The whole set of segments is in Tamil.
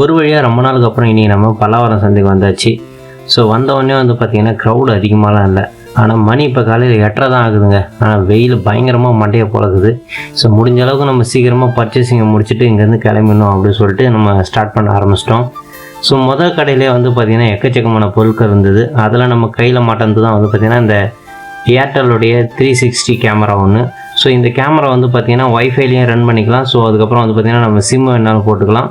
ஒரு வழியாக ரொம்ப நாளுக்கு அப்புறம் இன்றைக்கி நம்ம பல்லாவரம் சந்தைக்கு வந்தாச்சு. ஸோ வந்தவொடனே வந்து பார்த்திங்கன்னா க்ரௌடு அதிகமாகலாம் இல்லை. ஆனால் மணி இப்போ காலையில் எட்டரை தான் ஆகுதுங்க. ஆனால் வெயில் பயங்கரமாக மண்டையை பழகுது ஸோ முடிஞ்ச அளவுக்கு நம்ம சீக்கிரமாக பர்ச்சேசிங்கை முடிச்சுட்டு இங்கேருந்து கிளம்பிடணும் அப்படின்னு சொல்லிட்டு நம்ம ஸ்டார்ட் பண்ண ஆரம்பிச்சிட்டோம். ஸோ முதல் கடையிலே வந்து பார்த்திங்கன்னா எக்கச்சக்கமான பொருட்கள் இருந்தது. அதில் நம்ம கையில் மாட்டேந்து தான் வந்து பார்த்திங்கன்னா இந்த ஏர்டெல்லுடைய த்ரீ சிக்ஸ்டி கேமரா ஒன்று ஸோ இந்த கேமரா வந்து பார்த்திங்கன்னா ஒய்ஃபைலையும் ரன் பண்ணிக்கலாம். ஸோ அதுக்கப்புறம் வந்து பார்த்திங்கன்னா நம்ம சிம் வேணாலும் போட்டுக்கலாம்.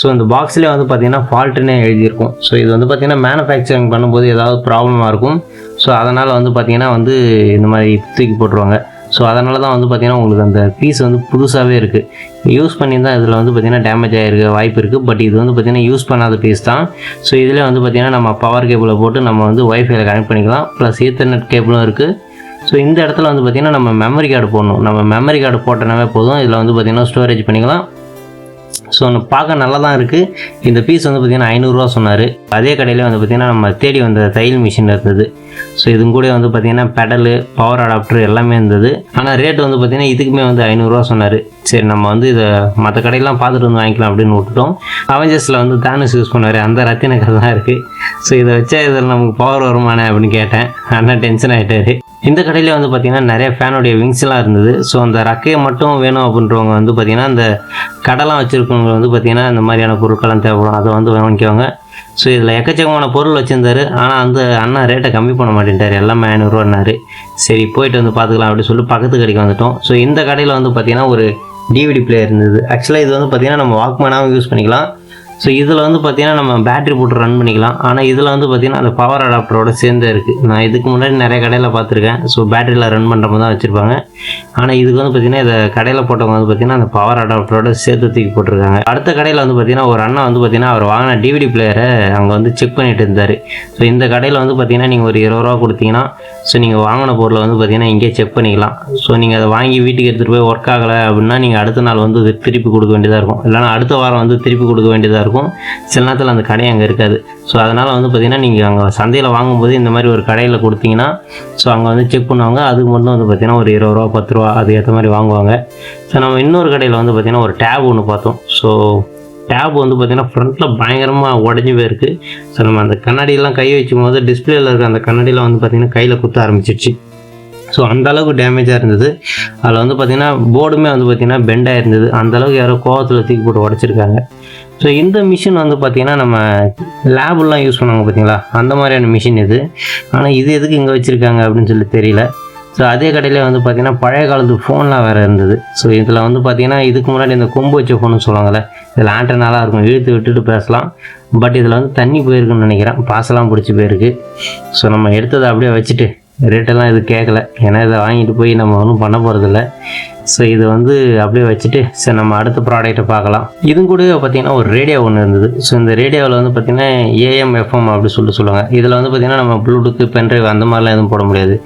ஸோ இந்த பாக்ஸ்லேயே வந்து பார்த்திங்கன்னா ஃபால்ட்டுன்னே எழுதியிருக்கும். ஸோ இது வந்து பார்த்திங்கன்னா மேனுஃபேக்சரிங் பண்ணும்போது ஏதாவது ப்ராப்ளமாக இருக்கும். ஸோ அதனால் வந்து பார்த்திங்கன்னா வந்து இந்த மாதிரி தூக்கி போட்டுருவாங்க. ஸோ அதனால தான் வந்து பார்த்திங்கன்னா உங்களுக்கு அந்த பீஸ் வந்து புதுசாகவே இருக்குது யூஸ் பண்ணி தான் இதில் வந்து பார்த்திங்கன்னா டேமேஜ் ஆகிருக்க வாய்ப்பு இருக்குது பட் இது வந்து பார்த்திங்கன்னா யூஸ் பண்ணாத பீஸ் தான். ஸோ இதில் வந்து பார்த்திங்கன்னா நம்ம பவர் கேபிளை போட்டு நம்ம வந்து ஒய்ஃபைல கனெக்ட் பண்ணிக்கலாம். ப்ளஸ் ஈத்தர்நெட் கேபிளும் இருக்குது ஸோ இந்த இடத்துல வந்து பார்த்திங்கன்னா நம்ம மெமரி கார்டு போடணும். நம்ம மெமரி கார்டு போட்டனாவே போதும். இதில் வந்து பார்த்திங்கன்னா ஸ்டோரேஜ் பண்ணிக்கலாம். ஸோ பார்க்க நல்லா தான் இருக்குது இந்த பீஸ் வந்து பார்த்திங்கன்னா ஐநூறுரூவா சொன்னார். அதே கடையிலே வந்து பார்த்திங்கன்னா நம்ம தேடி வந்த தையல் மிஷின் இருந்தது. ஸோ இதுவும் கூட வந்து பார்த்திங்கன்னா பெடலு பவர் அடாப்டர் எல்லாமே இருந்தது. ஆனால் ரேட் வந்து பார்த்திங்கன்னா இதுக்குமே வந்து ஐநூறுரூவா சொன்னார். சரி நம்ம வந்து இதை மற்ற கடையெல்லாம் பார்த்துட்டு வந்து வாங்கிக்கலாம் அப்படின்னு விட்டுட்டோம். அவெஞ்சர்ஸில் வந்து தானுஸ் யூஸ் பண்ணார் அந்த ரத்தின கதை தான் இருக்குது ஸோ இதை வச்சா இதில் நமக்கு பவர் வருமானே அப்படின்னு கேட்டேன். அண்ணா டென்ஷன் ஆகிட்டாரு இந்த கடையில் வந்து பார்த்திங்கன்னா நிறைய ஃபேனுடைய விங்ஸ்லாம் இருந்தது. ஸோ அந்த ரக்கையை மட்டும் வேணும் அப்படின்றவங்க வந்து பார்த்திங்கன்னா அந்த கடைலாம் வச்சுருக்கவங்க வந்து பார்த்திங்கன்னா இந்த மாதிரியான பொருட்கள்லாம் தேவைப்படும். அதை வந்து வாங்கிக்கோங்க. ஸோ இதில் எக்கச்சக்கமான பொருள் வச்சுருந்தாரு. ஆனால் அந்த அண்ணா ரேட்டை கம்மி பண்ண மாட்டேன்ட்டார். எல்லாமே ஐநூறுரூவான்னாரு சரி போயிட்டு வந்து பார்த்துக்கலாம் அப்படின்னு சொல்லி பக்கத்து கடைக்கு வந்துட்டோம். ஸோ இந்த கடையில் வந்து பார்த்திங்கன்னா ஒரு டிவிடி பிளேயர் இருந்தது. ஆக்சுவலாக இது வந்து பார்த்திங்கன்னா நம்ம வாக்மேனாகவும் யூஸ் பண்ணிக்கலாம். ஸோ இதில் வந்து பார்த்திங்கன்னா நம்ம பேட்டரி போட்டு ரன் பண்ணிக்கலாம். ஆனால் இதில் வந்து பார்த்திங்கன்னா அந்த பவர் அடாப்டரோட சேர்ந்தே இருக்குது நான் இதுக்கு முன்னாடி நிறைய கடையில் பார்த்துருக்கேன். ஸோ பேட்டரியில் ரன் பண்ணுற மாதிரி தான் வச்சுருப்பாங்க. ஆனால் இதுக்கு வந்து பார்த்தீங்கன்னா இதை கடையில் போட்டவங்க வந்து பார்த்தீங்கன்னா அந்த பவர் அடாப்டரோட சேர்த்து தூக்கி போட்டிருக்காங்க. அடுத்த கடையில் வந்து பார்த்தீங்கன்னா ஒரு அண்ணா வந்து பார்த்தீங்கன்னா அவர் வாங்கின டிவிடி பிளேயரை அங்கே வந்து செக் பண்ணிட்டு இருந்தார். ஸோ இந்த கடையில் வந்து பார்த்திங்கன்னா நீங்கள் ஒரு இருபது ரூபா கொடுத்தீங்கன்னா ஸோ நீங்கள் வாங்கின பொருளை வந்து பார்த்தீங்கன்னா இங்கேயே செக் பண்ணிக்கலாம். ஸோ நீங்கள் அதை வாங்கி வீட்டுக்கு எடுத்துகிட்டு போய் ஒர்க் ஆகலை அப்படின்னா நீங்கள் அடுத்த நாள் வந்து திருப்பி கொடுக்க வேண்டியதாக இருக்கும். இல்லைனா அடுத்த வாரம் வந்து திருப்பி கொடுக்க வேண்டியதாக இருக்கும். சில நேரத்தில் அந்த கடை அங்கே இருக்காது. ஸோ அதனால் வந்து பார்த்திங்கன்னா நீங்கள் அங்கே சந்தையில் வாங்கும்போது இந்த மாதிரி ஒரு கடையில் கொடுத்தீங்கன்னா ஸோ அங்கே வந்து செக் பண்ணுவாங்க. அதுக்கு மட்டும் வந்து பார்த்திங்கன்னா ஒரு இருபது ரூபா பத்து ரூபா அது ஏற்ற மாதிரி வாங்குவாங்க. ஸோ நம்ம இன்னொரு கடையில் வந்து பார்த்திங்கன்னா ஒரு டேப் ஒன்று பார்த்தோம். ஸோ டேப் வந்து பார்த்திங்கன்னா ஃப்ரண்ட்டில் பயங்கரமாக உடஞ்சி போயிருக்கு. ஸோ நம்ம அந்த கண்ணாடியெல்லாம் கை வைக்கும் போது டிஸ்பிளேயில் இருக்க அந்த கண்ணாடியில் வந்து பார்த்திங்கன்னா கையில் குத்த ஆரம்பிச்சிருச்சு. ஸோ அந்த அளவுக்கு டேமேஜாக இருந்தது. அதில் வந்து பார்த்திங்கன்னா போர்டுமே வந்து பார்த்திங்கன்னா பெண்டாக இருந்தது அந்த அளவுக்கு யாரோ கோவத்தில் தூக்கி போட்டு உடச்சிருக்காங்க. ஸோ இந்த மிஷின் வந்து பார்த்திங்கன்னா நம்ம லேபெல்லாம் யூஸ் பண்ணுவாங்க பார்த்தீங்களா அந்த மாதிரியான மிஷின் இது. ஆனால் இது எதுக்கு இங்கே வச்சுருக்காங்க அப்படின்னு சொல்லி தெரியல. ஸோ அதே கடையில் வந்து பார்த்திங்கன்னா பழைய காலத்து ஃபோன்லாம் வேறு இருந்தது. ஸோ இதில் வந்து பார்த்திங்கன்னா இதுக்கு முன்னாடி இந்த கொம்பு வச்ச ஃபோன்னு சொல்லுவாங்கள்ல இதில் ஆண்டனாலாம் இருக்கும் இழுத்து விட்டுட்டு பேசலாம். பட் இதில் வந்து தண்ணி போயிருக்குன்னு நினைக்கிறேன் பாசெல்லாம் பிடிச்சி போயிருக்கு. ஸோ நம்ம எடுத்ததை அப்படியே வச்சுட்டு ரேட்டெல்லாம் இது கேட்கல ஏன்னா இதை வாங்கிட்டு போய் நம்ம ஒன்றும் பண்ண போகிறதில்ல ஸோ இது வந்து அப்படியே வச்சுட்டு சரி நம்ம அடுத்த ப்ராடக்ட்டை பார்க்கலாம். இது கூட பார்த்தீங்கன்னா ஒரு ரேடியோ ஒன்று இருந்தது. ஸோ இந்த ரேடியோவில் வந்து பார்த்திங்கன்னா ஏஎம் எஃப்எம் அப்படி சொல்லிட்டு சொல்லுவாங்க. இதில் வந்து பார்த்திங்கன்னா நம்ம ப்ளூடூத்து பென்ட்ரைவ் அந்த மாதிரிலாம் எதுவும் போட முடியாது.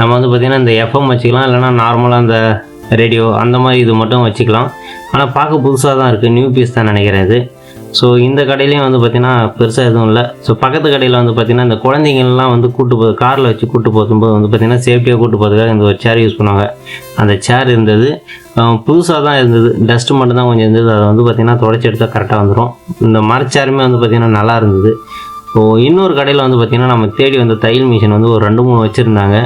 நம்ம வந்து பார்த்திங்கன்னா இந்த எஃப்எம் வச்சுக்கலாம். இல்லைனா நார்மலாக அந்த ரேடியோ அந்த மாதிரி இது மட்டும் வச்சுக்கலாம். ஆனால் பார்க்க புதுசாக தான் இருக்குது நியூ பீஸ் தான் நினைக்கிறேன் இது. ஸோ இந்த கடையிலையும் வந்து பார்த்திங்கன்னா பெருசாக எதுவும் இல்லை. ஸோ பக்கத்து கடையில் வந்து பார்த்திங்கன்னா இந்த குழந்தைங்கள்லாம் வந்து கூட்டு போ காரில் வச்சு கூட்டு போகும்போது வந்து பார்த்திங்கன்னா சேஃப்டியாக கூட்டு போகிறதுக்காக இந்த ஒரு சேர் யூஸ் பண்ணுவாங்க. அந்த சேர் இருந்தது. புதுசாக தான் இருந்தது. டஸ்ட்டு மட்டும் தான் கொஞ்சம் இருந்தது. அதை வந்து பார்த்திங்கன்னா தொடச்சி எடுத்தால் கரெக்டாக வந்துடும் இந்த மரச்சேருமே வந்து பார்த்திங்கன்னா நல்லா இருந்தது. ஸோ இன்னொரு கடையில் வந்து பார்த்திங்கன்னா நம்ம தேடி வந்த தையல் மிஷின் வந்து ஒரு ரெண்டு மூணு வச்சுருந்தாங்க.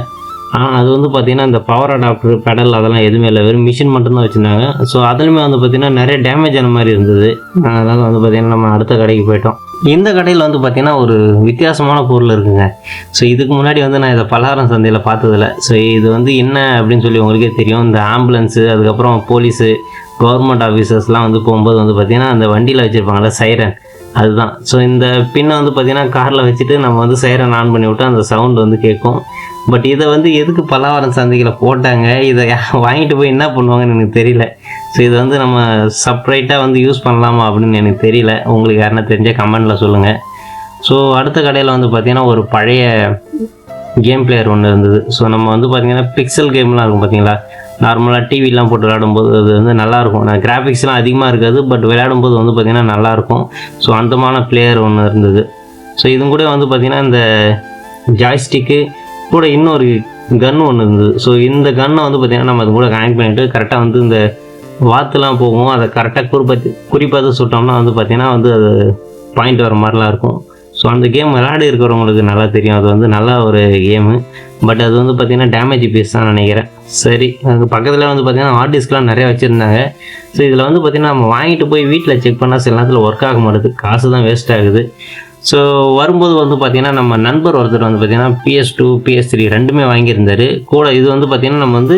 ஆனால் அது வந்து பார்த்திங்கன்னா இந்த பவர் அடாப்டர் பெடல் அதெல்லாம் எதுவுமே இல்லை. வெறும் மிஷின் மட்டும்தான் வச்சுருந்தாங்க. ஸோ அதுலேயுமே வந்து பார்த்திங்கன்னா நிறைய டேமேஜ் ஆன மாதிரி இருந்தது. அதனால் வந்து பார்த்திங்கன்னா நம்ம அடுத்த கடைக்கு போயிட்டோம். இந்த கடையில் வந்து பார்த்திங்கன்னா ஒரு வித்தியாசமான பொருள் இருக்குங்க. ஸோ இதுக்கு முன்னாடி வந்து நான் இதை பலகாரம் சந்தையில் பார்த்ததில்ல. ஸோ இது வந்து என்ன அப்படின்னு சொல்லி உங்களுக்கே தெரியும். இந்த ஆம்புலன்ஸு அதுக்கப்புறம் போலீஸு கவர்மெண்ட் ஆஃபீஸர்ஸ்லாம் வந்து போகும்போது வந்து பார்த்திங்கன்னா அந்த வண்டியில் வச்சுருப்பாங்கள்ல சைரன் அதுதான். ஸோ இந்த பின்னை வந்து பார்த்திங்கன்னா காரில் வச்சுட்டு நம்ம வந்து சைரன் ஆன் பண்ணி விட்டு அந்த சவுண்ட் வந்து கேட்கும். பட் இதை வந்து எதுக்கு பல்லாவரம் சந்தைகளை போட்டாங்க? இதை வாங்கிட்டு போய் என்ன பண்ணுவாங்கன்னு எனக்கு தெரியல. ஸோ இதை வந்து நம்ம செப்பரேட்டாக வந்து யூஸ் பண்ணலாமா அப்படின்னு எனக்கு தெரியல. உங்களுக்கு யாருன்னா தெரிஞ்சால் கமெண்டில் சொல்லுங்கள் ஸோ அடுத்த கடையில் வந்து பார்த்திங்கன்னா ஒரு பழைய கேம் பிளேயர் ஒன்று இருந்தது. ஸோ நம்ம வந்து பார்த்திங்கன்னா பிக்சல் கேம்லாம் இருக்கும் பார்த்தீங்களா நார்மலாக டிவிலாம் போட்டு விளையாடும்போது அது வந்து நல்லாயிருக்கும் நான் கிராஃபிக்ஸ்லாம் அதிகமாக இருக்காது. பட் விளையாடும்போது வந்து பார்த்திங்கன்னா நல்லாயிருக்கும் ஸோ அந்தமான பிளேயர் ஒன்று இருந்தது. ஸோ இதுவும் கூட வந்து பார்த்திங்கன்னா இந்த ஜாய்ஸ்டிக்கு கூட இன்னொரு கன் ஒன்று இருந்தது. ஸோ இந்த கன்னை வந்து பார்த்திங்கன்னா நம்ம அது கூட கனெக்ட் பண்ணிவிட்டு கரெக்டாக வந்து இந்த வாத்துலாம் போகும். அதை கரெக்டாக குறிப்பாத்து குறிப்பாக சுட்டோம்னா வந்து பார்த்திங்கன்னா வந்து அது பாயிண்ட் வர மாதிரிலாம் இருக்கும். ஸோ அந்த கேம் விளையாடி இருக்கிறவங்களுக்கு நல்லா தெரியும். அது வந்து நல்ல ஒரு கேமு பட் அது வந்து பார்த்திங்கன்னா டேமேஜ் பீஸ் தான் நினைக்கிறேன். சரி அது பக்கத்தில் வந்து பார்த்திங்கன்னா ஹார்ட் டிஸ்க்லாம் நிறைய வச்சுருந்தாங்க. ஸோ இதில் வந்து பார்த்திங்கன்னா நம்ம வாங்கிட்டு போய் வீட்டில் செக் பண்ணால் சில நேரத்தில் ஒர்க் ஆக மாட்டேது. காசு தான் வேஸ்ட் ஆகுது. ஸோ வரும்போது வந்து பார்த்திங்கன்னா நம்ம நண்பர் ஒருத்தர் வந்து பார்த்திங்கன்னா பிஎஸ் டூ பிஎஸ் த்ரீ ரெண்டுமே வாங்கியிருந்தாரு. கூட இது வந்து பார்த்திங்கன்னா நம்ம வந்து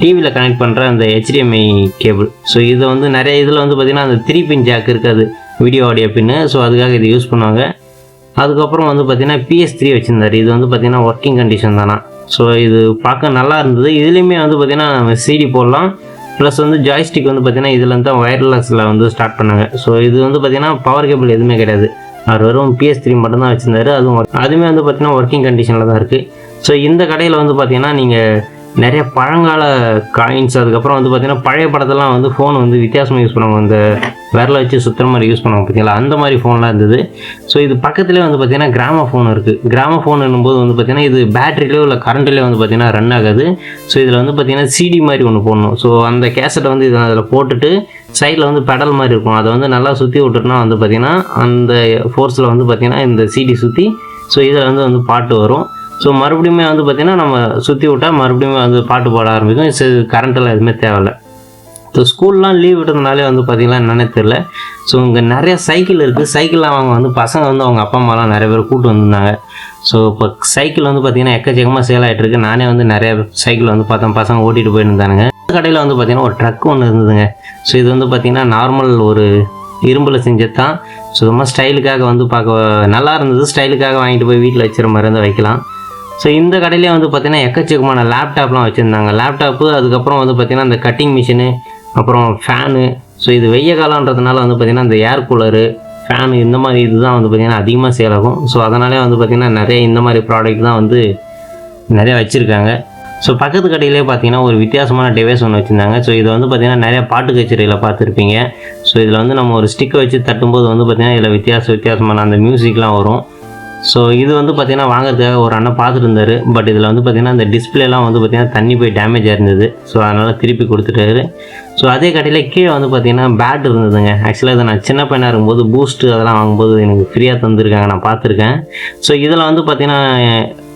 டிவியில் கனெக்ட் பண்ணுற அந்த ஹெச்டிஎம்ஐ கேபிள் ஸோ இதை வந்து நிறைய இதில் வந்து பார்த்திங்கன்னா அந்த த்ரீ பின் ஜாக் இருக்காது வீடியோ ஆடியோ பின்னு ஸோ அதுக்காக இது யூஸ் பண்ணுவாங்க அதுக்கப்புறம் வந்து பார்த்திங்கன்னா பிஎஸ் த்ரீ வச்சுருந்தாரு. இது வந்து பார்த்திங்கன்னா ஒர்க்கிங் கண்டிஷன் தானா? ஸோ இது பார்க்க நல்லா இருந்தது. இதுலேயுமே வந்து பார்த்திங்கன்னா நம்ம சிடி போடலாம். ப்ளஸ் வந்து ஜாய்ஸ்டிக் வந்து பார்த்திங்கன்னா இதில் தான் ஒயர்லெஸில் வந்து ஸ்டார்ட் பண்ணாங்க. ஸோ இது வந்து பார்த்திங்கன்னா பவர் கேபிள் எதுவுமே கிடையாது. அவர் வெறும் பிஎஸ் த்ரீ மட்டும்தான் வச்சுருந்தாரு. அதுவும் அதுவுமே வந்து பார்த்திங்கன்னா ஒர்க்கிங் கண்டிஷனில் தான் இருக்குது ஸோ இந்த கடையில் வந்து பார்த்திங்கன்னா நீங்கள் நிறைய பழங்கால காயின்ஸ் அதுக்கப்புறம் வந்து பார்த்திங்கன்னா பழைய படத்தெல்லாம் வந்து ஃபோன் வந்து வித்தியாசமாக யூஸ் பண்ணுவாங்க. அந்த விரலை வச்சு சுற்றுற மாதிரி யூஸ் பண்ணுவாங்க பார்த்தீங்களா அந்த மாதிரி ஃபோன்லாம் இருந்தது. ஸோ இது பக்கத்துலேயே வந்து பார்த்திங்கன்னா கிராம ஃபோன் இருக்குது கிராம ஃபோன் என்னும்போது வந்து பார்த்திங்கன்னா இது பேட்டரியிலோ இல்லை கரண்ட்லேயோ வந்து பார்த்திங்கன்னா ரன் ஆகாது. ஸோ இதில் வந்து பார்த்திங்கன்னா சிடி மாதிரி ஒன்று போடணும். ஸோ அந்த கேசட்டை வந்து இதில் அதில் போட்டுட்டு சைடில் வந்து பெடல் மாதிரி இருக்கும். அதை வந்து நல்லா சுற்றி விட்டுட்டுனா வந்து பார்த்திங்கன்னா அந்த ஃபோர்ஸில் வந்து பார்த்திங்கன்னா இந்த சீடி சுற்றி ஸோ இதில் வந்து வந்து பாட்டு வரும். ஸோ மறுபடியுமே வந்து பார்த்திங்கன்னா நம்ம சுற்றி விட்டால் மறுபடியும் வந்து பாட்டு பாட ஆரம்பிக்கும். கரண்ட்டெல்லாம் uh, எதுவுமே தேவையில்ல. ஸோ ஸ்கூல்லாம் லீவ் விட்டதுனாலே வந்து பார்த்திங்கன்னா என்னென்னே தெரில ஸோ இங்கே நிறைய சைக்கிள் இருக்குது சைக்கிள்லாம் அவங்க வந்து பசங்க வந்து அவங்க அப்பா அம்மாலாம் நிறைய பேர் கூப்பிட்டு வந்திருந்தாங்க. ஸோ இப்போ சைக்கிள் வந்து பார்த்திங்கன்னா எக்கச்சக்கமாக சேல் ஆகிட்டு இருக்கு. நானே வந்து நிறைய சைக்கிள் வந்து பார்த்தேன். பசங்க ஓட்டிகிட்டு போயிருந்தானுங்க. கடையில் வந்து பார்த்திங்கன்னா ஒரு ட்ரக் ஒன்று இருந்ததுங்க. ஸோ இது வந்து பார்த்திங்கன்னா நார்மல் ஒரு இரும்பில் செஞ்சது தான் சுத்தமாக ஸ்டைலுக்காக வந்து பார்க்க நல்லா இருந்தது. ஸ்டைலுக்காக வாங்கிட்டு போய் வீட்டில் வச்சுற மாதிரி இருந்தால் வைக்கலாம். ஸோ இந்த கடையிலே வந்து பார்த்திங்கன்னா எக்கச்சக்கமான லேப்டாப்லாம் வச்சுருந்தாங்க. லேப்டாப்பு அதுக்கப்புறம் வந்து பார்த்திங்கன்னா அந்த கட்டிங் மிஷினு அப்புறம் ஃபேனு ஸோ இது வெய்ய காலன்றதுனால வந்து பார்த்திங்கன்னா அந்த ஏர் கூலரு ஃபேனு இந்த மாதிரி இதுதான் வந்து பார்த்திங்கன்னா அதிகமாக சேல் ஆகும். ஸோ அதனாலே வந்து பார்த்திங்கன்னா நிறைய இந்த மாதிரி ப்ராடக்ட் தான் வந்து நிறைய வச்சுருக்காங்க. ஸோ பக்கத்து கடையிலே பார்த்தீங்கன்னா ஒரு வித்தியாசமான டிவைஸ் ஒன்று வச்சுருந்தாங்க. ஸோ இதை வந்து பார்த்திங்கன்னா நிறைய பாட்டு கச்சேரியில் பார்த்துருப்பீங்க ஸோ இதில் வந்து நம்ம ஒரு ஸ்டிக்கை வச்சு தட்டும்போது வந்து பார்த்திங்கன்னா இதில் வித்தியாச வித்தியாசமான அந்த மியூசிக்லாம் வரும். ஸோ இது வந்து பார்த்திங்கன்னா வாங்குறதுக்காக ஒரு அண்ணன் பார்த்துட்டு இருந்தார். பட் இதில் வந்து பார்த்திங்கன்னா அந்த டிஸ்பிளேலாம் வந்து பார்த்திங்கன்னா தண்ணி போய் டேமேஜ் இருந்தது ஸோ அதனால் திருப்பி கொடுத்துட்டாரு. ஸோ அதே கடையில் கீழே வந்து பார்த்திங்கன்னா பேட் இருந்ததுங்க. ஆக்சுவலாக இதை நான் சின்ன பையனாக இருக்கும்போது பூஸ்ட்டு அதெல்லாம் வாங்கும்போது எனக்கு ஃப்ரீயாக தந்திருக்காங்க. நான் பார்த்துருக்கேன் ஸோ இதில் வந்து பார்த்திங்கன்னா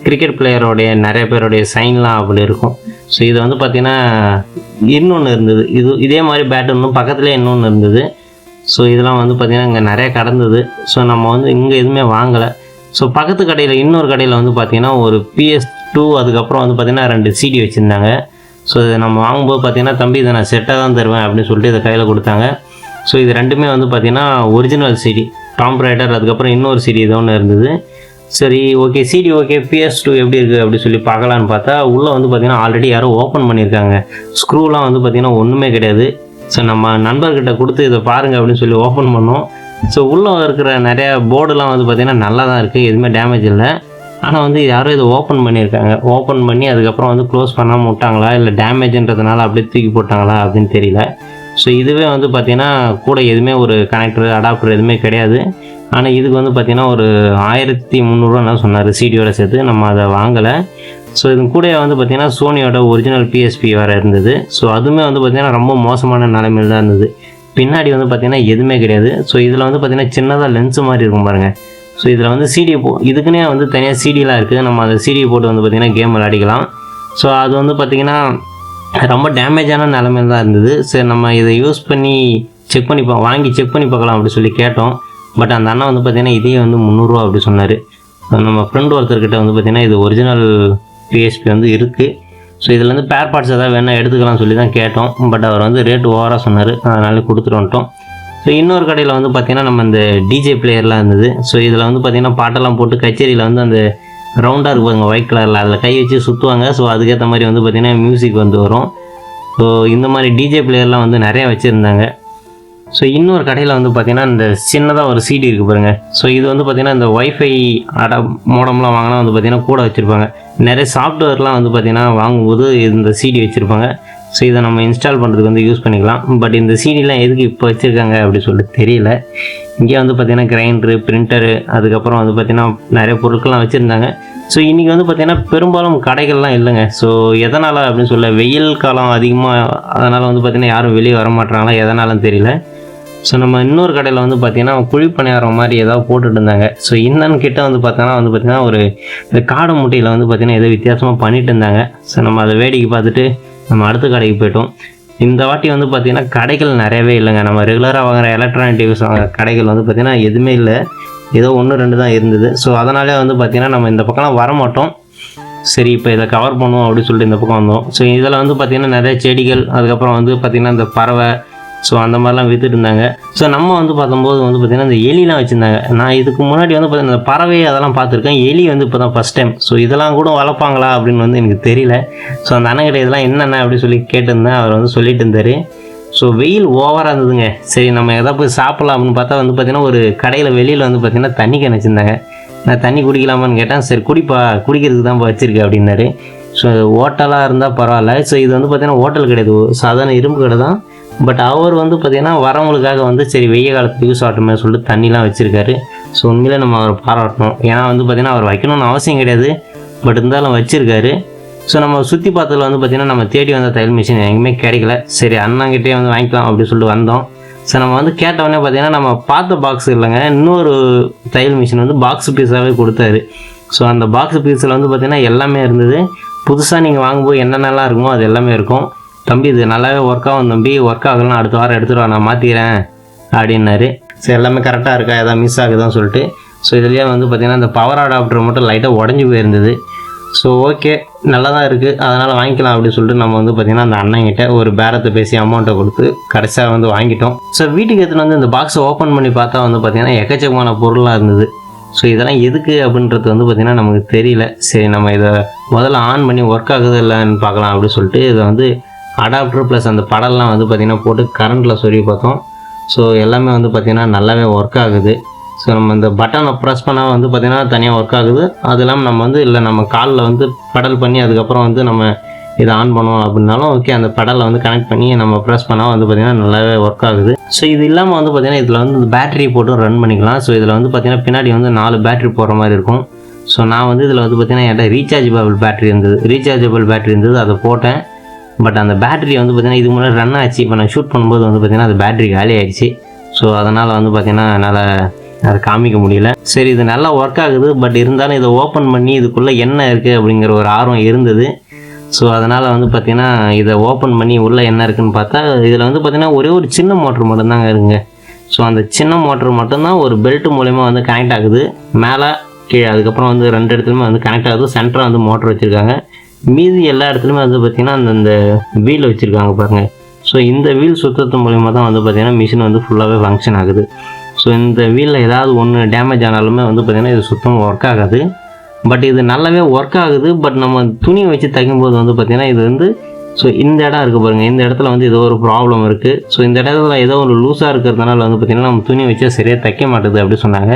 கிரிக்கெட் பிளேயரோடைய நிறைய பேருடைய சைன்லாம் அப்படி இருக்கும். ஸோ இது வந்து பார்த்திங்கன்னா இன்னொன்று இருந்தது. இது இதே மாதிரி பேட் இன்னும் பக்கத்துலேயே இன்னொன்று இருந்தது. ஸோ இதெல்லாம் வந்து பார்த்திங்கன்னா இங்கே நிறைய கடந்தது. ஸோ நம்ம வந்து இங்கே எதுவுமே வாங்கலை. ஸோ பக்கத்து கடையில் இன்னொரு கடையில் வந்து பார்த்திங்கன்னா ஒரு பிஎஸ் டூ அதுக்கப்புறம் வந்து பார்த்திங்கன்னா ரெண்டு சிடி வச்சுருந்தாங்க. ஸோ இதை நம்ம வாங்கும்போது பார்த்திங்கன்னா தம்பி இதை நான் செட்டாக தான் தருவேன் அப்படின்னு சொல்லிட்டு இதை கையில் கொடுத்தாங்க. ஸோ இது ரெண்டுமே வந்து பார்த்திங்கன்னா ஒரிஜினல் சிடி டாம் ரைடர் அதுக்கப்புறம் இன்னொரு சிடி இது ஒன்று இருந்தது. சரி okay CD okay PS two எப்படி இருக்குது அப்படின்னு சொல்லி பார்க்கலான்னு பார்த்தா உள்ளே வந்து பார்த்திங்கன்னா ஆல்ரெடி யாரோ ஓப்பன் பண்ணியிருக்காங்க. ஸ்க்ரூலாம் வந்து பார்த்திங்கன்னா ஒன்றுமே கிடையாது. ஸோ நம்ம நண்பர்கிட்ட கொடுத்து இதை பாருங்கள் அப்படின்னு சொல்லி ஓப்பன் பண்ணோம். ஸோ உள்ளே இருக்கிற நிறைய போர்டுலாம் வந்து பார்த்திங்கன்னா நல்லா தான் இருக்குது எதுவுமே டேமேஜ் இல்லை. ஆனால் வந்து யாரும் இதை ஓப்பன் பண்ணியிருக்காங்க. ஓப்பன் பண்ணி அதுக்கப்புறம் வந்து க்ளோஸ் பண்ணாமல் விட்டாங்களா? இல்லை டேமேஜ்ன்றதுனால அப்படியே தூக்கி போட்டாங்களா அப்படின்னு தெரியல. ஸோ இதுவே வந்து பார்த்திங்கன்னா கூட எதுவுமே ஒரு கனெக்டர் அடாப்டர் எதுவுமே கிடையாது. ஆனால் இதுக்கு வந்து பார்த்திங்கன்னா ஒரு ஆயிரத்தி முந்நூறுரூவா சொன்னார் சிடியோட சேர்த்து. நம்ம அதை வாங்கலை. ஸோ இது கூட வந்து பார்த்திங்கன்னா சோனியோட ஒரிஜினல் பிஎஸ்பி வேறு இருந்தது. ஸோ அதுவுமே வந்து பார்த்திங்கன்னா ரொம்ப மோசமான நிலைமையில் தான் இருந்தது. பின்னாடி வந்து பார்த்திங்கன்னா எதுவுமே கிடையாது. ஸோ இதில் வந்து பார்த்திங்கன்னா சின்னதாக லென்ஸ் மாதிரி இருக்கும் பாருங்கள் ஸோ இதில் வந்து சிடி போ இதுக்குன்னே வந்து தனியாக சிடிலாம் இருக்குது. நம்ம அந்த சிடி போட்டு வந்து பார்த்திங்கன்னா கேம் விளையாடிக்கலாம். ஸோ அது வந்து பார்த்திங்கன்னா ரொம்ப டேமேஜான நிலமையில தான் இருந்தது. சரி நம்ம இதை யூஸ் பண்ணி செக் பண்ணி பா வாங்கி செக் பண்ணி பார்க்கலாம் அப்படி சொல்லி கேட்டோம். பட் அந்த அண்ணா வந்து பார்த்தீங்கன்னா இதே வந்து முந்நூறுரூவா அப்படி சொன்னார். நம்ம ஃப்ரெண்ட் ஒருத்தர்கிட்ட வந்து பார்த்திங்கன்னா இது ஒரிஜினல் பிஎஸ்பி வந்து இருக்குது ஸோ இதில் வந்து பேர் பார்ட்ஸ் ஏதாவது வேணால் எடுத்துக்கலாம் சொல்லி தான் கேட்டோம். பட் அவர் வந்து ரேட் ஓவராக சொன்னார். அதனால கொடுத்துட்டு வந்துட்டோம். ஸோ இன்னொரு கடையில் வந்து பார்த்திங்கன்னா நம்ம இந்த டிஜே பிளேயர்லாம் இருந்தது. ஸோ இதில் வந்து பார்த்திங்கன்னா பாட்டெல்லாம் போட்டு கச்சேரியில் வந்து அந்த ரவுண்டாக இருப்பாங்க ஒயிட் கலரில் அதில் கை வச்சு சுற்றுவாங்க ஸோ அதுக்கேற்ற மாதிரி வந்து பார்த்திங்கன்னா மியூசிக் வந்து வரும். ஸோ இந்த மாதிரி டிஜே பிளேயர்லாம் வந்து நிறைய வச்சுருந்தாங்க. ஸோ இன்னொரு கடையில் வந்து பார்த்திங்கன்னா இந்த சின்னதாக ஒரு சீடி இருக்குது பாருங்கள் ஸோ இது வந்து பார்த்திங்கன்னா இந்த ஒய்ஃபை அட மோடம்லாம் வாங்கினா வந்து பார்த்திங்கன்னா கூட வச்சுருப்பாங்க. நிறைய சாஃப்ட்வேர்லாம் வந்து பார்த்திங்கன்னா வாங்கும்போது இந்த சீடி வச்சுருப்பாங்க. ஸோ இதை நம்ம இன்ஸ்டால் பண்ணுறதுக்கு வந்து யூஸ் பண்ணிக்கலாம். பட் இந்த சிடிலாம் எதுக்கு இப்போ வச்சுருக்காங்க அப்படின்னு சொல்லிட்டு தெரியல. இங்கே வந்து பார்த்திங்கன்னா கிரைண்டரு பிரிண்டரு அதுக்கப்புறம் வந்து பார்த்திங்கன்னா நிறைய பொருட்கள்லாம் வச்சுருந்தாங்க. ஸோ இன்றைக்கி வந்து பார்த்திங்கன்னா பெரும்பாலும் கடைகள்லாம் இல்லைங்க. ஸோ எதனால் அப்படின்னு சொல்ல வெயில் காலம் அதிகமாக அதனால் வந்து பார்த்திங்கன்னா யாரும் வெளியே வர மாட்டாங்களா எதனாலும் தெரியல. ஸோ நம்ம இன்னொரு கடையில் வந்து பார்த்திங்கன்னா குழிப்பணியாரம் மாதிரி ஏதாவது போட்டுட்டு இருந்தாங்க. ஸோ இன்னன்னு கிட்ட வந்து பார்த்தோன்னா வந்து பார்த்திங்கன்னா ஒரு இந்த காடை முட்டையில் வந்து பார்த்திங்கன்னா ஏதோ வித்தியாசமாக பண்ணிட்டு இருந்தாங்க. ஸோ நம்ம அதை வேடிக்கை பார்த்துட்டு நம்ம அடுத்த கடைக்கு போயிட்டோம். இந்த வாட்டி வந்து பார்த்திங்கன்னா கடைகள் நிறையவே இல்லைங்க. நம்ம ரெகுலராக வாங்குற எலக்ட்ரானிக் டிவிஸ் வாங்குற கடைகள் வந்து பார்த்திங்கன்னா எதுவுமே இல்லை. ஏதோ ஒன்று ரெண்டு தான் இருந்தது. ஸோ அதனாலே வந்து பார்த்திங்கன்னா நம்ம இந்த பக்கம்லாம் வர மாட்டோம் சரி இப்போ இதை கவர் பண்ணுவோம் அப்படின்னு சொல்லிட்டு இந்த பக்கம் வந்தோம். ஸோ இதில் வந்து பார்த்திங்கன்னா நிறைய செடிகள் அதுக்கப்புறம் வந்து பார்த்திங்கன்னா இந்த பறவை ஸோ அந்த மாதிரிலாம் விற்றுட்டுருந்தாங்க ஸோ நம்ம வந்து பார்க்கும்போது வந்து பார்த்திங்கன்னா இந்த எலிலாம் வச்சுருந்தாங்க. நான் இதுக்கு முன்னாடி வந்து பார்த்திங்கன்னா பறவை அதெல்லாம் பார்த்துருக்கேன். எலி வந்து இப்போ தான் ஃபஸ்ட் டைம் ஸோ இதெல்லாம் கூட வளர்ப்பாங்களா அப்படின்னு வந்து எனக்கு தெரியல. ஸோ அந்த அண்ணங்கிட்ட இதெல்லாம் என்னென்ன அப்படின்னு சொல்லி கேட்டிருந்தேன். அவர் வந்து சொல்லிட்டு இருந்தார். ஸோ வெயில் ஓவராக இருந்ததுங்க. சரி நம்ம எதாவது போய் சாப்பிட்லாம் அப்படின்னு பார்த்தா வந்து பார்த்திங்கன்னா ஒரு கடையில் வெளியில் வந்து பார்த்திங்கன்னா தண்ணி கேன் வச்சுருந்தாங்க. நான் தண்ணி குடிக்கலாமான்னு கேட்டேன். சரி குடிப்பா குடிக்கிறதுக்கு தான் வச்சிருக்கேன் அப்படின்னாரு. ஸோ ஹோட்டலாக இருந்தால் பரவாயில்ல. ஸோ இது வந்து பார்த்திங்கன்னா ஹோட்டல் கிடையாது. சாதாரண இரும்பு கடை தான். பட் அவர் வந்து பார்த்திங்கன்னா வரவங்களுக்காக வந்து சரி வெய்ய காலத்துக்கு யூஸ் ஆகட்டுமே சொல்லிட்டு தண்ணிலாம் வச்சுருக்காரு. ஸோ உண்மையிலே நம்ம அவரை பாராட்டணும். ஏன்னா வந்து பார்த்திங்கன்னா அவர் வைக்கணும்னு அவசியம் கிடையாது. பட் இருந்தாலும் வச்சுருக்காரு. ஸோ நம்ம சுற்றி பார்த்ததுல வந்து பார்த்திங்கன்னா நம்ம தேடி வந்த தையல் மிஷின் எங்கேயுமே கிடைக்கல. சரி அண்ணாங்கிட்டே வந்து வாங்கிக்கலாம் அப்படின்னு சொல்லிட்டு வந்தோம். ஸோ நம்ம வந்து கேட்டவொடனே பார்த்தீங்கன்னா நம்ம பார்த்த பாக்ஸ் இல்லைங்க. இன்னொரு தையல் மிஷின் வந்து பாக்ஸ் பீஸாகவே கொடுத்தாரு. ஸோ அந்த பாக்ஸ் பீஸில் வந்து பார்த்திங்கன்னா எல்லாமே இருந்தது. புதுசாக நீங்கள் வாங்கும்போது என்னென்னலாம் இருக்குமோ அது எல்லாமே இருக்கும். தம்பி இது நல்லாவே ஒர்க் ஆகும் தம்பி. ஒர்க் ஆகலாம் அடுத்த வாரம் எடுத்துகிட்டு வா நான் மாற்றிக்கிறேன் அப்படின்னாரு. ஸோ எல்லாமே கரெக்டாக இருக்கா? எதாவது மிஸ் ஆகுதான்னு சொல்லிட்டு. ஸோ இதுலேயே வந்து பார்த்திங்கன்னா இந்த பவர் அடாப்டர் மட்டும் லைட்டாக உடஞ்சி போயிருந்தது. ஸோ ஓகே நல்லா தான் இருக்குது அதனால் வாங்கிக்கலாம் அப்படின்னு சொல்லிட்டு நம்ம வந்து பார்த்திங்கன்னா அந்த அண்ணங்கிட்ட ஒரு பேரத்தை பேசி அமௌண்ட்டை கொடுத்து கடைசியாக வந்து வாங்கிட்டோம். ஸோ வீட்டுக்கு எடுத்துன்னு வந்து இந்த பாக்ஸை ஓப்பன் பண்ணி பார்த்தா வந்து பார்த்திங்கன்னா எக்கச்சக்கமான பொருளாக இருந்தது. ஸோ இதெல்லாம் எதுக்கு அப்படின்றது வந்து பார்த்திங்கன்னா நமக்கு தெரியல. சரி நம்ம இதை முதல்ல ஆன் பண்ணி ஒர்க் ஆகுது இல்லைன்னு பார்க்கலாம் அப்படின்னு சொல்லிட்டு இதை வந்து அடாப்டர் ப்ளஸ் அந்த படம்லாம் வந்து பார்த்திங்கன்னா போட்டு கரண்ட்டில் சொருவி பார்த்தோம். ஸோ எல்லாமே வந்து பார்த்திங்கன்னா நல்லாவே ஒர்க் ஆகுது. ஸோ நம்ம இந்த பட்டனை ப்ரெஸ் பண்ணால் வந்து பார்த்திங்கன்னா தனியாக ஒர்க் ஆகுது. அது இல்லாமல் நம்ம வந்து இல்லை நம்ம காலில் வந்து பெடல் பண்ணி அதுக்கப்புறம் வந்து நம்ம இதை ஆன் பண்ணுவோம் அப்படின்னாலும் ஓகே அந்த பெடலை வந்து கனெக்ட் பண்ணி நம்ம ப்ரெஸ் பண்ணால் வந்து பார்த்திங்கன்னா நல்லாவே ஒர்க் ஆகுது. ஸோ இது இல்லாமல் வந்து பார்த்திங்கன்னா இதில் வந்து பேட்டரி போட்டு ரன் பண்ணிக்கலாம். ஸோ இதில் வந்து பார்த்திங்கன்னா பின்னாடி வந்து நாலு பேட்டரி போடுற மாதிரி இருக்கும். ஸோ நான் வந்து இதில் வந்து பார்த்திங்கன்னா என்கிட்ட ரீசார்ஜபிள் பேட்டரி இருந்தது. ரீசார்ஜபிள் பேட்டரி இருந்தது. அதை போட்டேன். பட் அந்த பேட்டரி வந்து பார்த்திங்கன்னா இதுக்கு முன்னாடி ரன் ஆச்சு. இப்போ நான் ஷூட் பண்ணும்போது வந்து பார்த்திங்கன்னா அது பேட்டரி காலி ஆகிடுச்சு ஸோ அதனால் வந்து பார்த்திங்கன்னா என்னால் அதை காமிக்க முடியல. சரி இது நல்லா ஒர்க் ஆகுது. பட் இருந்தாலும் இதை ஓப்பன் பண்ணி இதுக்குள்ளே என்ன இருக்குது அப்படிங்கிற ஒரு ஆர்வம் இருந்தது. ஸோ அதனால் வந்து பார்த்திங்கன்னா இதை ஓப்பன் பண்ணி உள்ளே என்ன இருக்குன்னு பார்த்தா இதில் வந்து பார்த்திங்கன்னா ஒரே ஒரு சின்ன மோட்ரு மட்டும்தாங்க இருக்குங்க. ஸோ அந்த சின்ன மோட்ரு மட்டும்தான் ஒரு பெல்ட் மூலயமா வந்து கனெக்ட் ஆகுது. மேலே கீழே அதுக்கப்புறம் வந்து ரெண்டு இடத்துலையுமே வந்து கனெக்ட் ஆகுது. சென்டராக வந்து மோட்ரு வச்சுருக்காங்க. மீதி எல்லா இடத்துலையுமே வந்து பார்த்திங்கன்னா அந்தந்த வீல் வச்சுருக்காங்க பாருங்கள் ஸோ இந்த வீல் சுத்தத்து மூலிமா தான் வந்து பார்த்திங்கன்னா மிஷின் வந்து ஃபுல்லாகவே ஃபங்க்ஷன் ஆகுது. ஸோ இந்த வீலில் ஏதாவது ஒன்று டேமேஜ் ஆனாலுமே வந்து பார்த்திங்கன்னா இது சுத்தமாக ஒர்க் ஆகாது. பட் இது நல்லாவே ஒர்க் ஆகுது. பட் நம்ம துணி வச்சு தைக்கும்போது வந்து பார்த்திங்கன்னா இது வந்து ஸோ இந்த இடம் இருக்குது பாருங்கள் இந்த இடத்துல வந்து ஏதோ ஒரு ப்ராப்ளம் இருக்குது ஸோ இந்த இடத்துல ஏதோ ஒரு லூஸாக இருக்கிறதுனால வந்து பார்த்திங்கன்னா நம்ம துணி வச்சு சரியாக தைக்க மாட்டேது அப்படி சொன்னாங்க.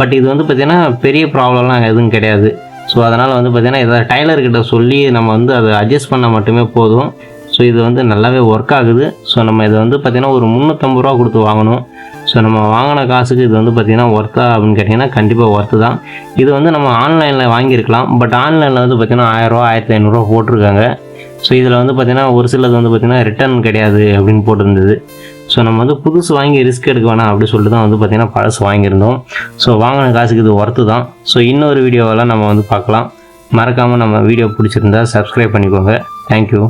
பட் இது வந்து பார்த்திங்கன்னா பெரிய ப்ராப்ளம்லாம் எதுவும் கிடையாது. ஸோ அதனால் வந்து பார்த்திங்கன்னா இதை டைலர்கிட்ட சொல்லி நம்ம வந்து அதை அட்ஜஸ்ட் பண்ண மட்டுமே போதும். ஸோ இது வந்து நல்லாவே ஒர்க் ஆகுது. ஸோ நம்ம இதை வந்து பார்த்திங்கன்னா ஒரு முந்நூற்றம்பது ரூபா கொடுத்து வாங்கணும். ஸோ நம்ம வாங்கின காசுக்கு இது வந்து பார்த்திங்கன்னா ஒர்த்தா அப்படின்னு கேட்டிங்கன்னா கண்டிப்பாக ஒர்த்து தான். இது வந்து நம்ம ஆன்லைனில் வாங்கியிருக்கலாம். பட் ஆன்லைனில் வந்து பார்த்திங்கன்னா ஆயிரரூவா ஆயிரத்தி ஐநூறுரூவா போட்டிருக்காங்க. ஸோ இதில் வந்து பார்த்திங்கன்னா ஒரு சிலது வந்து பார்த்திங்கன்னா ரிட்டர்ன் கிடையாது அப்படின்னு போட்டிருந்தது. ஸோ நம்ம வந்து புதுசு வாங்கி ரிஸ்க் எடுக்க வேணாம் அப்படி சொல்லிட்டு தான் வந்து பார்த்திங்கன்னா பழசு வாங்கியிருந்தோம். ஸோ வாங்கின காசுக்கு இது ஒர்த்து தான். ஸோ இன்னொரு வீடியோவெல்லாம் நம்ம வந்து பார்க்கலாம். மறக்காமல் நம்ம வீடியோ பிடிச்சிருந்தா சப்ஸ்கிரைப் பண்ணிக்கோங்க. தேங்க்யூ